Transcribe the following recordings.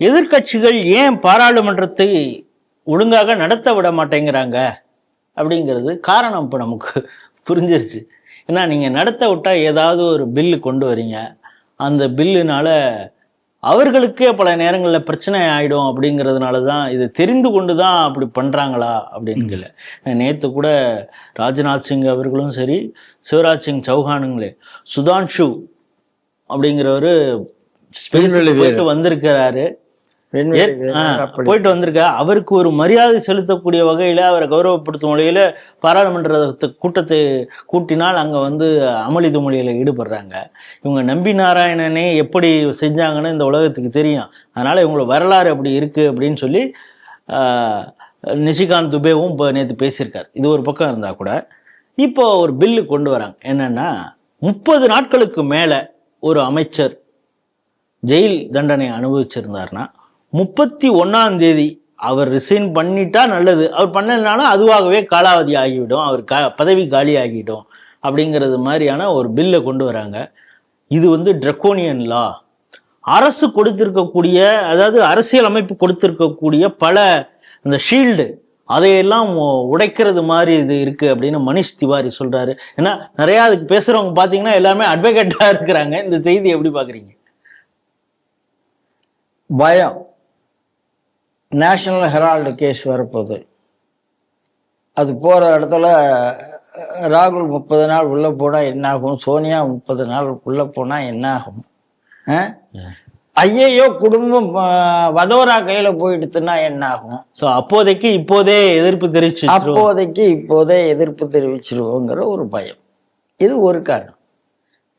எதிர்க்கட்சிகள் ஏன் பாராளுமன்றத்தை ஒழுங்காக நடத்த விட மாட்டேங்கிறாங்க அப்படிங்கிறது காரணம் இப்போ நமக்கு புரிஞ்சிருச்சு. ஏன்னா நீங்கள் நடத்த விட்டா ஏதாவது ஒரு பில்லு கொண்டு வரீங்க. அந்த பில்லுனால அவர்களுக்கே பல நேரங்களில் பிரச்சனை ஆயிடும் அப்படிங்கிறதுனால தான் இது தெரிந்து கொண்டு தான் அப்படி பண்ணுறாங்களா அப்படின்னு நேற்று கூட ராஜ்நாத் சிங் அவர்களும் சரி சிவராஜ் சிங் சௌஹானுங்களே சுதான்ஷு அப்படிங்கிறவரு ஸ்பேஸ். போயிட்டு வந்திருக்கிறாரு. போயிட்டு வந்திருக்க. அவருக்கு ஒரு மரியாதை செலுத்தக்கூடிய வகையில அவரை கௌரவப்படுத்தும் வகையில பாராளுமன்ற கூட்டத்தை கூட்டினால் அங்க வந்து அமளி துமளியில ஈடுபடுறாங்க. இவங்க நம்பி நாராயணனே எப்படி செஞ்சாங்கன்னு இந்த உலகத்துக்கு தெரியும். அதனால இவங்கள வரலாறு அப்படி இருக்கு அப்படின்னு சொல்லி நிஷிகாந்த் துபேவும் இப்போ நேற்று பேசியிருக்கார். இது ஒரு பக்கம் இருந்தா கூட. இப்போ ஒரு பில்லு கொண்டு வராங்க. என்னன்னா முப்பது நாட்களுக்கு மேல ஒரு அமைச்சர் ஜெயில் தண்டனை அனுபவிச்சிருந்தாருன்னா முப்பத்தி ஒன்றாம் தேதி அவர் ரிசைன் பண்ணிட்டா நல்லது. அவர் பண்ணலனாலும் அதுவாகவே காலாவதி ஆகிவிடும். அவர் கா பதவி காலி ஆகிடும் அப்படிங்கிறது மாதிரியான ஒரு பில்லை கொண்டு வராங்க. இது வந்து ட்ரக்கோனியன் லா அரசு கொடுத்திருக்கக்கூடிய அதாவது அரசியல் அமைப்பு கொடுத்திருக்கக்கூடிய பல இந்த ஷீல்டு அதையெல்லாம் உடைக்கிறது மாதிரி இது இருக்கு அப்படின்னு மனிஷ் திவாரி சொல்றாரு. ஏன்னா நிறையா அதுக்கு பேசுறவங்க பார்த்தீங்கன்னா எல்லாமே அட்வொகேட்டாக இருக்கிறாங்க. இந்த செய்தி எப்படி பார்க்குறீங்க பயம். நேஷனல் ஹெரால்டு கேஸ் வரப்போகுது. அது போகிற இடத்துல ராகுல் முப்பது நாள் உள்ளே போனால் என்ன ஆகும் சோனியா முப்பது நாள் உள்ளே போனால் என்ன ஆகும் ஐயையோ குடும்பம் வதோரா கையில் போயிடுத்துன்னா என்ன ஆகும் ஸோ அப்போதைக்கு இப்போதே எதிர்ப்பு தெரிவிச்சு அப்போதைக்கு இப்போதே எதிர்ப்பு தெரிவிச்சிருவோங்கிற ஒரு பயம். இது ஒரு காரணம்.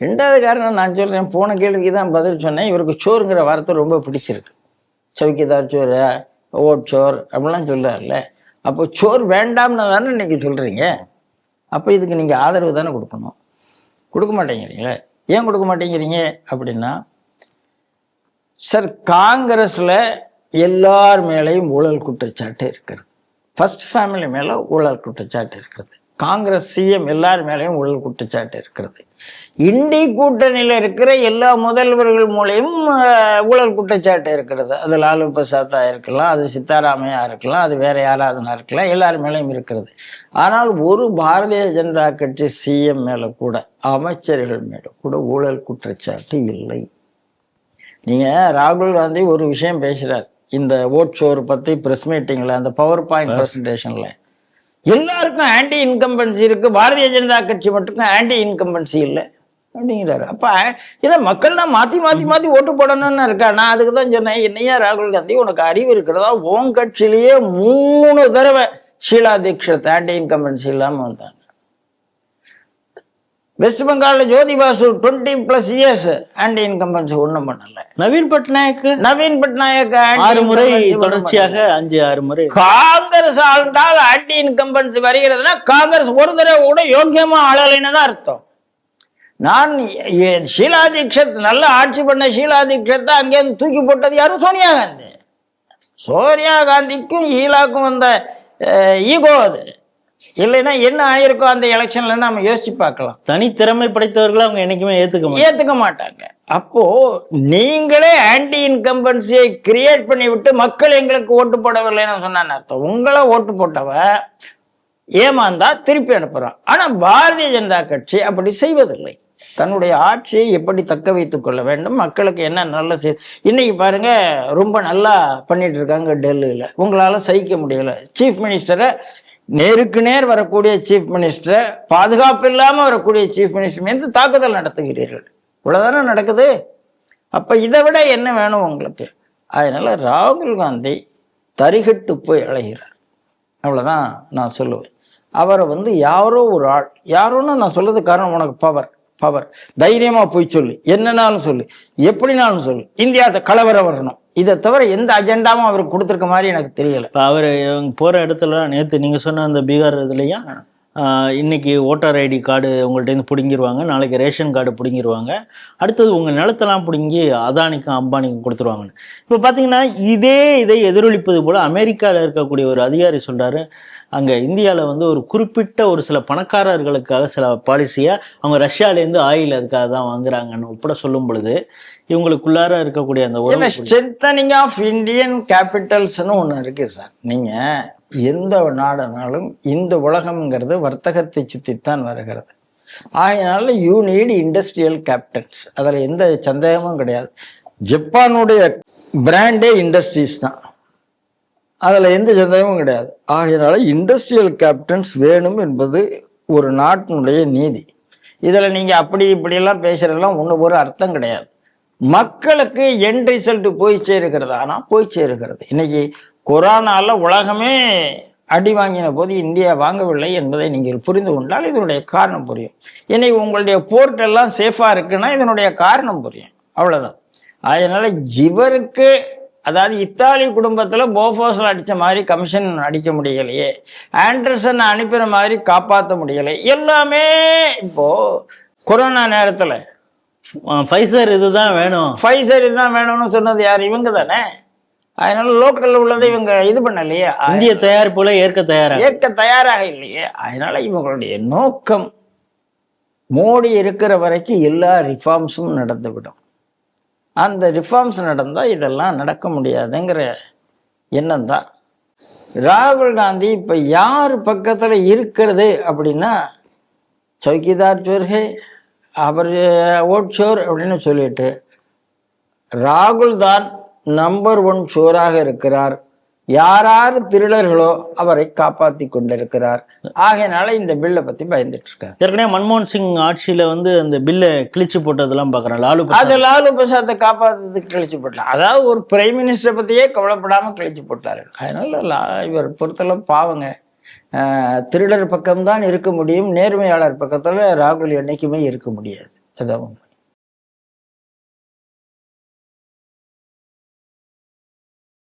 ரெண்டாவது காரணம் நான் சொல்றேன் போன கேள்விக்கு தான் பதில் சொன்னேன். இவருக்கு சோறுங்கிற வார்த்தை ரொம்ப பிடிச்சிருக்கு. சௌக்கிதார் சோறு ஓட் சோர் அப்படிலாம் சொல்றாருல்ல. அப்போ சோறு வேண்டாம்னு தானே இன்னைக்கு சொல்றீங்க? அப்போ இதுக்கு நீங்க ஆதரவு தானே கொடுக்கணும். கொடுக்க மாட்டேங்கிறீங்களே. ஏன் கொடுக்க மாட்டேங்கிறீங்க? அப்படின்னா சார் காங்கிரஸ்ல எல்லார் மேலேயும் ஊழல் குற்றச்சாட்டு இருக்கிறது. ஃபஸ்ட் ஃபேமிலி மேல ஊழல் குற்றச்சாட்டு இருக்கிறது. காங்கிரஸ் சிஎம் எல்லார் மேலேயும் ஊழல் குற்றச்சாட்டு இருக்கிறது. இண்டி கூட்டணியில இருக்கிற எல்லா முதல்வர்கள் மூலையும் ஊழல் குற்றச்சாட்டு இருக்கிறது. அது லாலு பிரசாத்தா இருக்கலாம் அது சித்தாராமையா இருக்கலாம் அது வேற யாராவதுனா இருக்கலாம் எல்லார் மேலேயும் இருக்கிறது. ஆனால் ஒரு பாரதிய ஜனதா கட்சி சிஎம் மேல கூட அமைச்சர்கள் மேல கூட ஊழல் குற்றச்சாட்டு இல்லை. நீங்க ராகுல் காந்தி ஒரு விஷயம் பேசுறார். இந்த ஓட் ஷோர் பத்தி பிரஸ் மீட்டிங்ல அந்த பவர் பாயிண்ட் பிரசன்டேஷன்ல எல்லாருக்கும் ஆன்டி இன்கம்பன்சி இருக்கு. பாரதிய ஜனதா கட்சி மட்டும் ஆன்டி இன்கம்பன்சி இல்லை. அப்படிங்கிறாரு. அப்ப ஏன்னா மக்கள் தான் மாத்தி மாத்தி மாத்தி ஓட்டு போடணும்னு இருக்கா? நான் அதுக்கு தான் சொன்னேன். என்னையா ராகுல் காந்தி உனக்கு அறிவு இருக்கிறதா? உன் கட்சியிலேயே மூணு தடவை ஷீலா தீக்ஷித் ஆன்டி இன்கம்பன்சி இல்லாம வந்தாங்க west பெங்கால்ல Jyoti Basu twenty plus years anti incumbency ஒண்ணும் பண்ணல. நவீன் பட்நாயக்? நவீன் பட்நாயக் ஆறு முறை தொடர்ச்சியாக அஞ்சு ஆறு முறை. காங்கிரஸ் ஆண்டால் ஆன்டி இன்கம்பன்சி வருகிறதுனா காங்கிரஸ் ஒரு தடவை கூட யோக்கியமா ஆளலைன்னு தான் அர்த்தம். நான் ஷீலா தீக்ஷித் நல்ல ஆட்சி பண்ண ஷீலா தீக்ஷித் அங்கேருந்து தூக்கி போட்டது யாரும் சோனியா காந்தி. சோனியா காந்திக்கும் ஷீலாக்கும் வந்த ஈகோ அது. இல்லைன்னா என்ன ஆயிருக்கும் அந்த எலெக்ஷன்ல நம்ம யோசிச்சு பார்க்கலாம். தனித்திறமை படைத்தவர்களை அவங்க என்னைக்குமே ஏத்துக்க ஏத்துக்க மாட்டாங்க. அப்போ நீங்களே ஆன்டி இன்கம்பன்சியை கிரியேட் பண்ணி விட்டு மக்கள் எங்களுக்கு ஓட்டு போடவில்லைன்னு சொன்னான்னு அர்த்தம். உங்களை ஓட்டு போட்டவ ஏமாந்தா திருப்பி அனுப்புறான். ஆனா பாரதிய ஜனதா கட்சி அப்படி செய்வதில்லை. தன்னுடைய ஆட்சியை எப்படி தக்க வைத்துக் கொள்ள வேண்டும்? மக்களுக்கு என்ன நல்ல செய் இன்னைக்கு பாருங்க ரொம்ப நல்லா பண்ணிட்டு இருக்காங்க டெல்லியில. உங்களால சகிக்க முடியல. சீஃப் மினிஸ்டரை நேருக்கு நேர் வரக்கூடிய சீஃப் மினிஸ்டரை பாதுகாப்பு இல்லாமல் வரக்கூடிய சீஃப் மினிஸ்டர் மீது தாக்குதல் நடத்துகிறீர்கள். இவ்வளோதானே நடக்குது? அப்போ இதை விட என்ன வேணும் உங்களுக்கு? அதனால் ராகுல் காந்தி தரிகட்டு போய் அழைகிறார் அவ்வளோதான் நான் சொல்லுவேன். அவரை வந்து யாரோ ஒரு ஆள் யாரோன்னு நான் சொல்றது காரணம் உனக்கு பவர் பவர் தைரியமாக போய் சொல்லு. என்னன்னாலும் சொல்லு. எப்படினாலும் சொல்லு. இந்தியா கலவரம் வரணும். இதை தவிர எந்த அஜெண்டாவும் அவர் கொடுத்துருக்க மாதிரி எனக்கு தெரியல. அவர் போற இடத்துல நேத்து நீங்க சொன்ன அந்த பீகார் இதுலயும் இன்னைக்கு ஓட்டர் ஐடி கார்டு உங்கள்கிட்டருந்து பிடுங்கிடுவாங்க நாளைக்கு ரேஷன் கார்டு பிடுங்கிடுவாங்க அடுத்தது உங்கள் நிலத்தெல்லாம் பிடுங்கி அதானிக்கும் அம்பானிக்கும் கொடுத்துருவாங்கன்னு. இப்போ பார்த்தீங்கன்னா இதே இதை எதிரொலிப்பது போல் அமெரிக்காவில் இருக்கக்கூடிய ஒரு அதிகாரி சொல்கிறாரு அங்கே இந்தியாவில் வந்து ஒரு குறிப்பிட்ட ஒரு சில பணக்காரர்களுக்காக சில பாலிசியை அவங்க ரஷ்யாலேருந்து ஆயில் அதுக்காக தான் வாங்குறாங்கன்னு உட்பட சொல்லும் பொழுது இவங்களுக்குள்ளார இருக்கக்கூடிய அந்த உறவு ஸ்ட்ரென்தனிங் ஆஃப் இந்தியன் கேபிட்டல்ஸ்னு ஒன்று இருக்கு சார் நீங்க எந்த நாடுனாலும் இந்த உலகம்ங்கிறது வர்த்தகத்தை சுற்றித்தான் வருகிறது. ஆகையினால யூ நீட் இண்டஸ்ட்ரியல் கேபிட்டல்ஸ் அதில் எந்த சந்தேகமும் கிடையாது. ஜப்பானுடைய பிராண்டே இண்டஸ்ட்ரீஸ் தான். அதில் எந்த சந்தேகமும் கிடையாது. ஆகையினால இண்டஸ்ட்ரியல் கேப்டன்ஸ் வேணும் என்பது ஒரு நாட்டினுடைய நீதி. இதில் நீங்கள் அப்படி இப்படியெல்லாம் பேசுகிறதெல்லாம் ஒன்று ஒரு அர்த்தம் கிடையாது. மக்களுக்கு என் ரிசல்ட் போய் சேருகிறது. ஆனால் போய் சேருகிறது. இன்னைக்கு கொரோனால உலகமே அடி வாங்கின போது இந்தியா வாங்கவில்லை என்பதை நீங்கள் புரிந்து கொண்டால் இதனுடைய காரணம் புரியும். இன்னைக்கு உங்களுடைய போர்ட் எல்லாம் சேஃபாக இருக்குன்னா இதனுடைய காரணம் புரியும். அவ்வளோதான் அதனால் இவருக்கு அதாவது இத்தாலி குடும்பத்துல போஃபோஸ்ல அடிச்ச மாதிரி கமிஷன் அடிக்க முடியலையே. ஆண்டர்சன் அனுப்பின மாதிரி காப்பாற்ற முடியலை. எல்லாமே இப்போ கொரோனா நேரத்துல. ஃபைசர் இதுதான் வேணும். ஃபைசர் தான் வேணும்னு சொன்னது யார்? இவங்க தானே? அதனால லோக்கல்ல உள்ளதை இவங்க இது பண்ணலையே. இந்திய தயாரிப்புல ஏற்க தயாராக ஏற்க தயாராக இல்லையே. அதனால இவங்களுடைய நோக்கம் மோடி இருக்கிற வரைக்கும் எல்லா ரிஃபார்ம்ஸும் நடந்துவிடும். அந்த ரிஃபார்ம்ஸ் நடந்தால் இதெல்லாம் நடக்க முடியாதுங்கிற எண்ணம் தான் ராகுல் காந்தி இப்போ யார் பக்கத்தில் இருக்கிறது அப்படின்னா சௌக்கிதார் சோர்ஹே அவர் ஓட் சோர் அப்படின்னு சொல்லிட்டு ராகுல் தான் நம்பர் ஒன் சோராக இருக்கிறார். யாராரு திருடர்களோ அவரை காப்பாத்தி கொண்டிருக்கிறார். ஆகையினால இந்த பில்லை பத்தி பயந்துட்டு இருக்காரு ஏற்கனவே மன்மோகன் சிங் ஆட்சியில வந்து அந்த பில்லை கிழிச்சு போட்டதெல்லாம் பார்க்குறேன் லாலு. அது லாலு பிரசாத்தை காப்பாத்துறதுக்கு கழிச்சு போட்டார் அதாவது ஒரு பிரைம் மினிஸ்டரை பத்தியே கவலைப்படாம கழிச்சு போட்டாரு. அதனால இவர் பொறுத்தளவு பாவங்க. திருடர் பக்கம்தான் இருக்க முடியும் நேர்மையாளர் பக்கத்துல ராகுல் என்னைக்குமே இருக்க முடியாது. அதான்.